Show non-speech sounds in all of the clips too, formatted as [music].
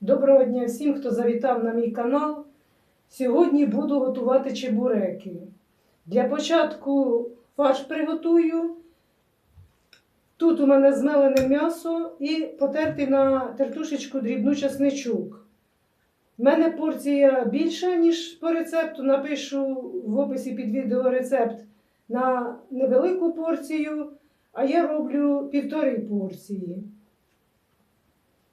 Доброго дня всім, хто завітав на мій канал. Сьогодні буду готувати чебуреки. Для початку фарш приготую. Тут у мене змелене м'ясо і потертий на тертушечку дрібну часничок. У мене порція більша, ніж по рецепту. Напишу в описі під відео рецепт на невелику порцію, а я роблю півтори порції.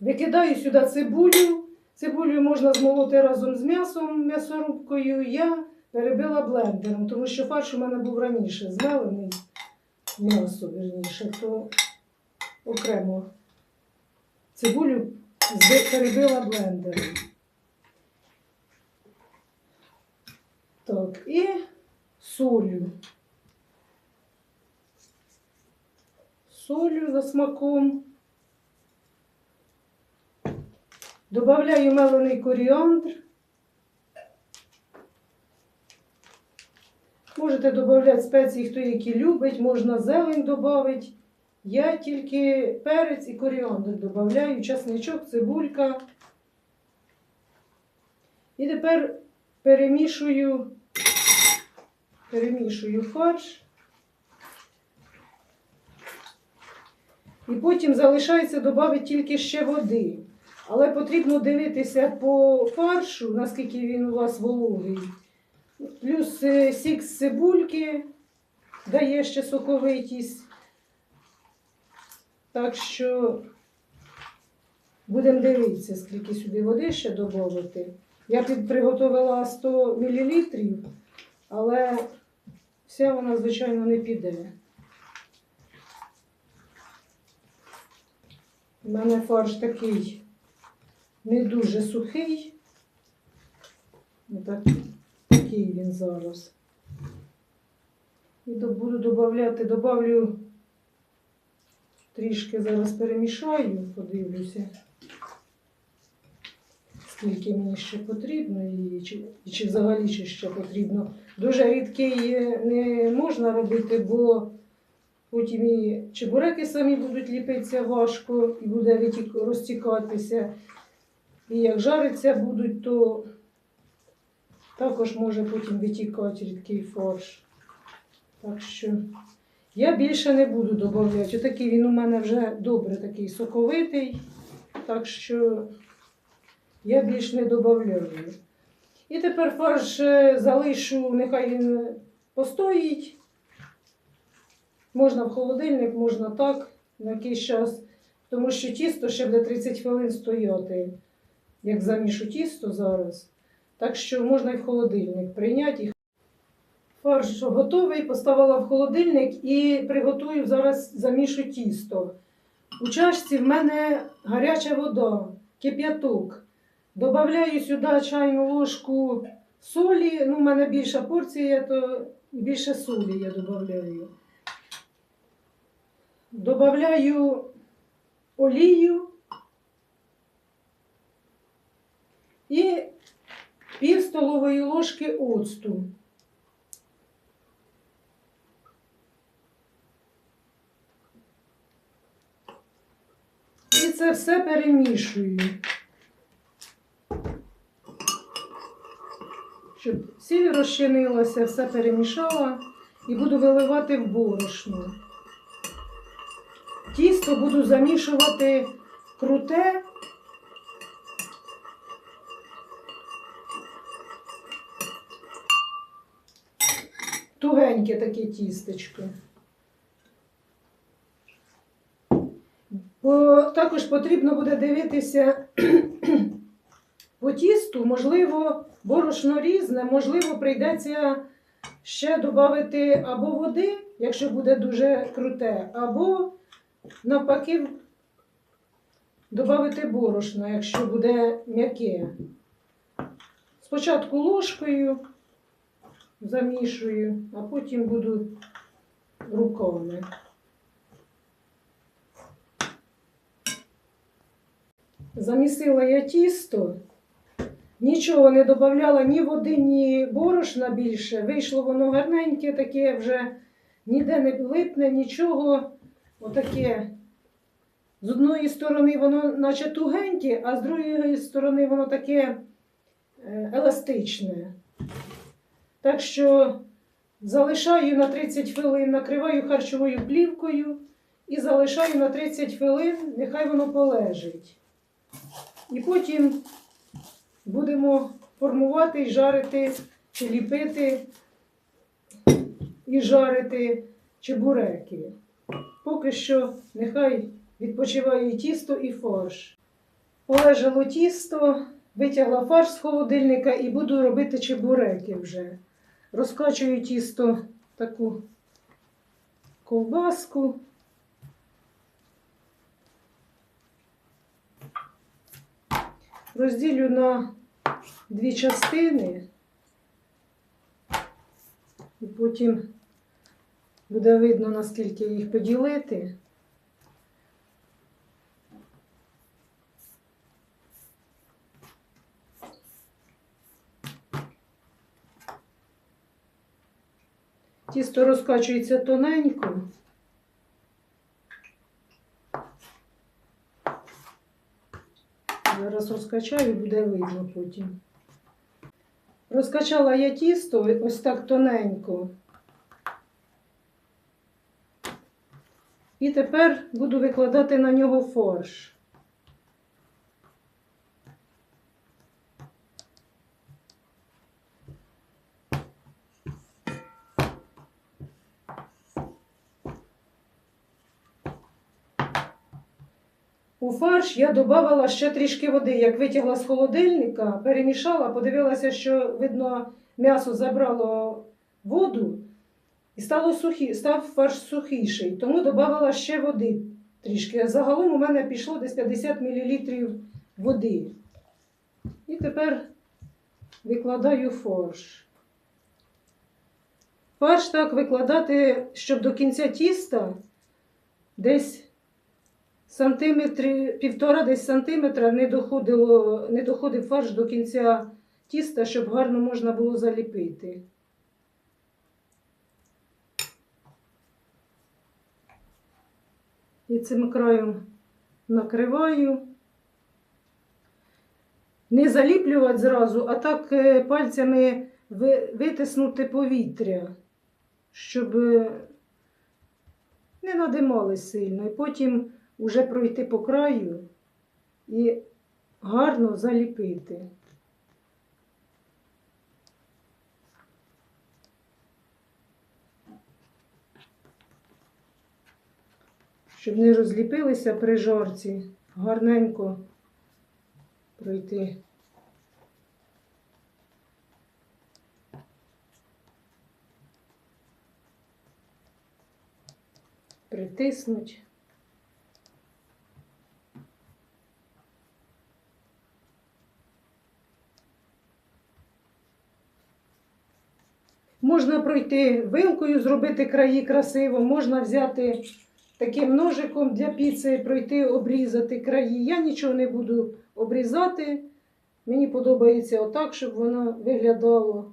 Викидаю сюди цибулю. Цибулю можна змолоти разом з м'ясом, м'ясорубкою. Я перебила блендером, тому що фарш у мене був раніше змелений м'ясо, верніше, то окремо цибулю перебила блендером. Так, і солю. Солю за смаком. Добавляю мелений коріандр. Можете додати спеції, хто які любить, можна зелень додати. Я тільки перець і коріандр додаю, часничок, цибулька. І тепер перемішую, перемішую фарш. І потім залишається додати тільки ще води. Але потрібно дивитися по фаршу, наскільки він у вас вологий. Плюс е, сік з цибульки дає ще соковитість. Так що будемо дивитися, скільки сюди води ще додати. Я під- приготувала 100 мл, але вся вона, звичайно, не піде. У мене фарш такий не дуже сухий. Отак, такий він зараз. І буду додавати, добавлю трішки зараз перемішаю, подивлюся, скільки мені ще потрібно і чи, чи взагалі чи ще потрібно. Дуже рідкий не можна робити, бо потім і чебуреки самі будуть ліпитися важко і буде розтікатися. І як жариться будуть, то також може потім витікати рідкий фарш. Так що я більше не буду додавати. Отакий він у мене вже добре такий соковитий. Так що я більш не додаю. І тепер фарш е, залишу, нехай він постоїть. Можна в холодильник, можна так, на якийсь час. Тому що тісто ще буде 30 хвилин стояти як замішу тісто зараз. Так що можна і в холодильник прийняти. Фарш готовий, поставила в холодильник і приготую зараз замішу тісто. У чашці в мене гаряча вода, кип'яток. Добавляю сюди чайну ложку солі. Ну, в мене більша порція, то більше солі я додаю. Добавляю олію. І пів столової ложки оцту. І це все перемішую, щоб сіль розчинилася, все перемішала і буду виливати в борошно. Тісто буду замішувати круте тугеньке таке тістечко. Бо також потрібно буде дивитися [clears throat] по тісту, можливо, борошно різне, можливо, прийдеться ще додати або води, якщо буде дуже круте, або навпаки додати борошна, якщо буде м'яке. Спочатку ложкою замішую, а потім буду руками. Замісила я тісто, нічого не додавала ні води, ні борошна більше. Вийшло воно гарненьке, таке вже ніде не липне, нічого. Отаке З одної сторони воно наче тугеньке, а з другої сторони воно таке е, еластичне. Так що залишаю на 30 хвилин, накриваю харчовою плівкою і залишаю на 30 хвилин, нехай воно полежить. І потім будемо формувати і жарити, чи ліпити і жарити чебуреки. Поки що нехай відпочиває і тісто і фарш. Полежало тісто, витягла фарш з холодильника і буду робити чебуреки вже. Розкачую тісто таку ковбаску. Розділю на дві частини. І потім буде видно, наскільки їх поділити. Тісто розкачується тоненько. Зараз розкачаю, буде видно потім. Розкачала я тісто ось так тоненько. І тепер буду викладати на нього фарш. У фарш я додавала ще трішки води. Як витягла з холодильника, перемішала, подивилася, що видно, м'ясо забрало воду і стало сухі, став фарш сухіший. Тому додавала ще води трішки. Загалом у мене пішло десь 50 мл води. І тепер викладаю фарш. Фарш так викладати, щоб до кінця тіста десь сантиметри, півтора десь сантиметра не, доходило, не доходив фарш до кінця тіста, щоб гарно можна було заліпити. І цим краєм накриваю. Не заліплювати зразу, а так е, пальцями витиснути повітря, щоб е, не надимали сильно. І потім уже пройти по краю і гарно заліпити. Щоб не розліпилися при жарці, гарненько пройти. Притиснуть. Можна пройти вилкою, зробити краї красиво, можна взяти таким ножиком для піци, пройти, обрізати краї. Я нічого не буду обрізати. Мені подобається отак, щоб воно виглядало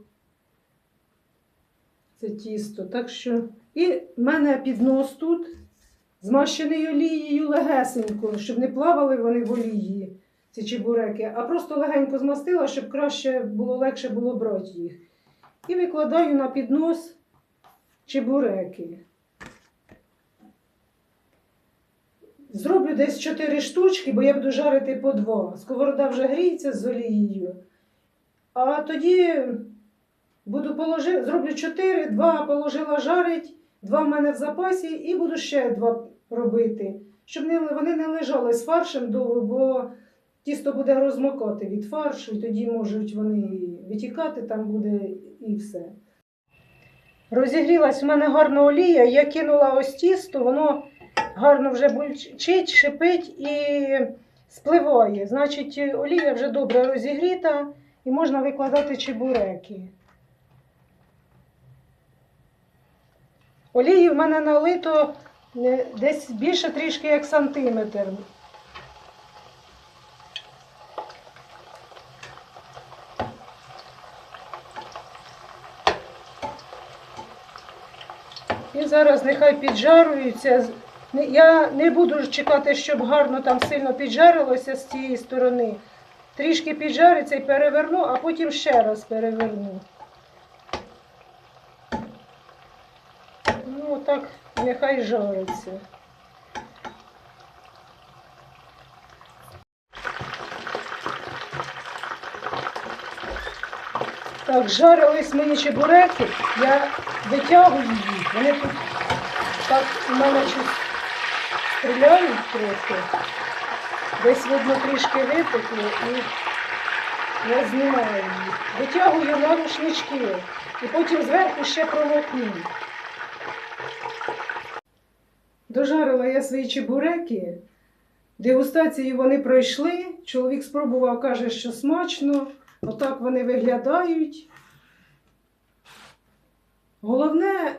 це тісто. Так що... І в мене піднос тут змащений олією легесенько, щоб не плавали вони в олії, ці чебуреки, а просто легенько змастила, щоб краще було легше було брати їх. І викладаю на піднос чебуреки. Зроблю десь 4 штучки, бо я буду жарити по 2. Сковорода вже гріється з олією. А тоді буду положи, зроблю 4, 2 положила жарить, 2 в мене в запасі і буду ще 2 робити. Щоб вони не лежали з фаршем довго, бо тісто буде розмокати від фаршу, і тоді можуть вони витікати, там буде і все. Розігрілась в мене гарна олія, я кинула ось тісто, воно гарно вже бульчить, шипить і спливає. Значить, олія вже добре розігріта і можна викладати чебуреки. Олії в мене налито е, десь більше трішки як сантиметр. Зараз нехай піджаруються Я не буду чекати, щоб гарно там сильно піджарилося з цієї сторони. Трішки піджариться і переверну, а потім ще раз переверну. Ну, так нехай жариться. Так, жарились мої чебуреки, я витягую їх. Вони тут так у мене щось стріляють трохи. Десь видно трішки випекло і я знімаю їх. Витягую на рушнички і потім зверху ще промокну. Дожарила я свої чебуреки. Дегустацію вони пройшли. Чоловік спробував, каже, що смачно. Отак вони виглядають. Головне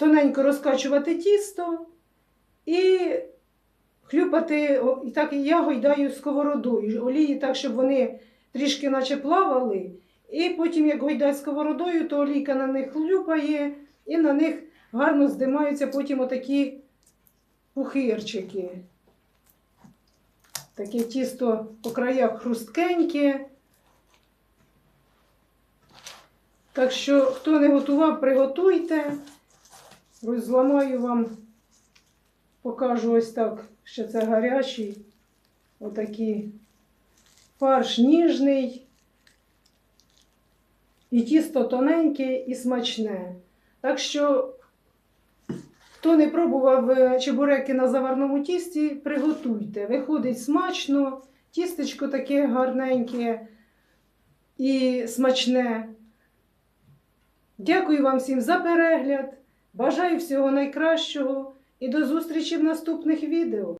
тоненько розкачувати тісто і хлюпати, і так я гойдаю сковородою. Олії так, щоб вони трішки наче плавали. І потім, як гойдаю сковородою, то олійка на них хлюпає, і на них гарно здимаються потім отакі пухирчики. Таке тісто по краях хрусткеньке. Так що, хто не готував, приготуйте. Розламаю вам, покажу ось так, що це гарячий. Отакий фарш ніжний. І тісто тоненьке і смачне. Так що, хто не пробував е, чебуреки на заварному тісті, приготуйте. Виходить смачно, тістечко таке гарненьке і смачне. Дякую вам всім за перегляд. Бажаю всього найкращого і до зустрічі в наступних відео.